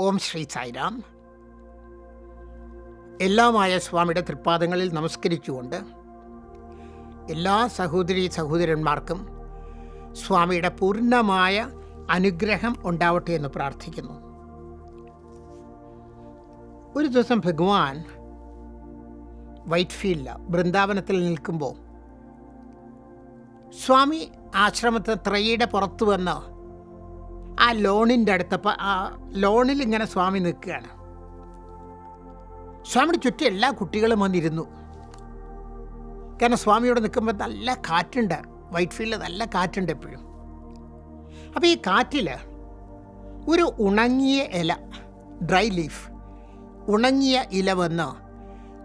ഓം ശ്രീ സായിരാം. എല്ലാമായ സ്വാമിയുടെ തൃപ്പാദങ്ങളിൽ നമസ്കരിച്ചുകൊണ്ട് എല്ലാ സഹോദരി സഹോദരന്മാർക്കും സ്വാമിയുടെ പൂർണമായ അനുഗ്രഹം ഉണ്ടാവട്ടെ എന്ന് പ്രാർത്ഥിക്കുന്നു. ഒരു ദിവസം ഭഗവാൻ വൈറ്റ് ഫീൽഡ് ബൃന്ദാവനത്തിൽ നിൽക്കുമ്പോൾ സ്വാമി ആശ്രമത്തെ ത്രയയുടെ പുറത്തു വന്ന് ആ ലോണിന്റെ അടുത്തപ്പോൾ ആ ലോണിൽ ഇങ്ങനെ സ്വാമി നിൽക്കുകയാണ്. സ്വാമിയുടെ ചുറ്റും എല്ലാ കുട്ടികളും വന്നിരുന്നു. കാരണം സ്വാമിയോട് നിൽക്കുമ്പോൾ നല്ല കാറ്റുണ്ട്. വൈറ്റ് ഫീൽഡിൽ നല്ല കാറ്റുണ്ട് എപ്പോഴും. അപ്പോൾ ഈ കാറ്റിൽ ഒരു ഉണങ്ങിയ ഇല ഡ്രൈ ലീഫ് ഉണങ്ങിയ ഇല വന്ന്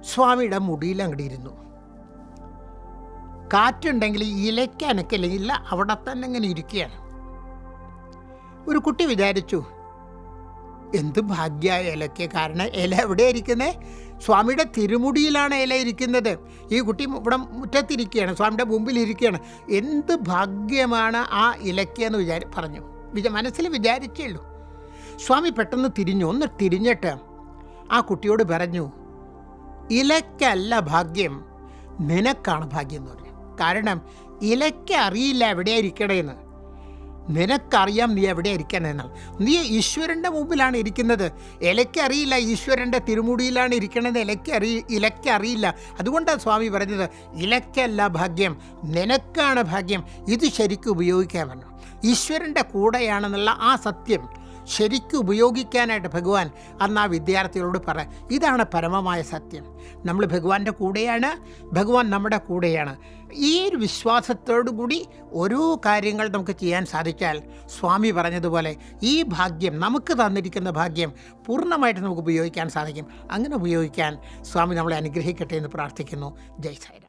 സ്വാമിയുടെ മുടിയിൽ അങ്ങോട്ട് ഇരുന്നു. കാറ്റുണ്ടെങ്കിൽ ഇലയ്ക്ക് അനക്കില്ല ഇല്ല അവിടെ തന്നെ ഇങ്ങനെ ഇരിക്കുകയാണ്. ഒരു കുട്ടി വിചാരിച്ചു എന്ത് ഭാഗ്യ ഇലയ്ക്ക് കാരണം ഇല എവിടെ ഇരിക്കുന്നത് സ്വാമിയുടെ തിരുമുടിയിലാണ് ഇല ഇരിക്കുന്നത്. ഈ കുട്ടി ഇവിടെ മുറ്റത്തിരിക്കുകയാണ് സ്വാമിയുടെ മുമ്പിൽ ഇരിക്കുകയാണ് എന്ത് ഭാഗ്യമാണ് ആ ഇലയ്ക്ക് എന്ന് വിചാരി പറഞ്ഞു. വിച മനസ്സിൽ വിചാരിച്ചേ ഉള്ളൂ. സ്വാമി പെട്ടെന്ന് തിരിഞ്ഞു. ഒന്ന് തിരിഞ്ഞിട്ട് ആ കുട്ടിയോട് പറഞ്ഞു ഇലയ്ക്കല്ല ഭാഗ്യം നിനക്കാണ് ഭാഗ്യം എന്ന് പറഞ്ഞു. കാരണം ഇലയ്ക്ക് അറിയില്ല എവിടെയാ ഇരിക്കണേന്ന്. നിനക്കറിയാം നീ എവിടെ ഇരിക്കണമെന്നാണ് നീ ഈശ്വരന്റെ മുമ്പിലാണ് ഇരിക്കുന്നത്. ഇലയ്ക്കറിയില്ല ഈശ്വരന്റെ തിരുമുടിയിലാണ് ഇരിക്കണത് ഇലയ്ക്കറി ഇലയ്ക്കറിയില്ല അതുകൊണ്ടാണ് സ്വാമി പറഞ്ഞത് ഇലയ്ക്കല്ല ഭാഗ്യം നിനക്കാണ് ഭാഗ്യം. ഇത് ശരിക്കും ഉപയോഗിക്കാൻ പറഞ്ഞു ഈശ്വരന്റെ കൂടെയാണെന്നുള്ള ആ സത്യം. ശരിക്കും ഉപയോഗിക്കാനായിട്ട് ഭഗവാൻ അന്ന് ആ വിദ്യാർത്ഥികളോട് പറ ഇതാണ് പരമമായ സത്യം. നമ്മൾ ഭഗവാന്റെ കൂടെയാണ് ഭഗവാൻ നമ്മുടെ കൂടെയാണ്. ഈ ഒരു വിശ്വാസത്തോടു കൂടി ഓരോ കാര്യങ്ങൾ നമുക്ക് ചെയ്യാൻ സാധിച്ചാൽ സ്വാമി പറഞ്ഞതുപോലെ ഈ ഭാഗ്യം നമുക്ക് തന്നിരിക്കുന്ന ഭാഗ്യം പൂർണമായിട്ട് നമുക്ക് ഉപയോഗിക്കാൻ സാധിക്കും. അങ്ങനെ ഉപയോഗിക്കാൻ സ്വാമി നമ്മളെ അനുഗ്രഹിക്കട്ടെ എന്ന് പ്രാർത്ഥിക്കുന്നു. ജയ് സായിരാം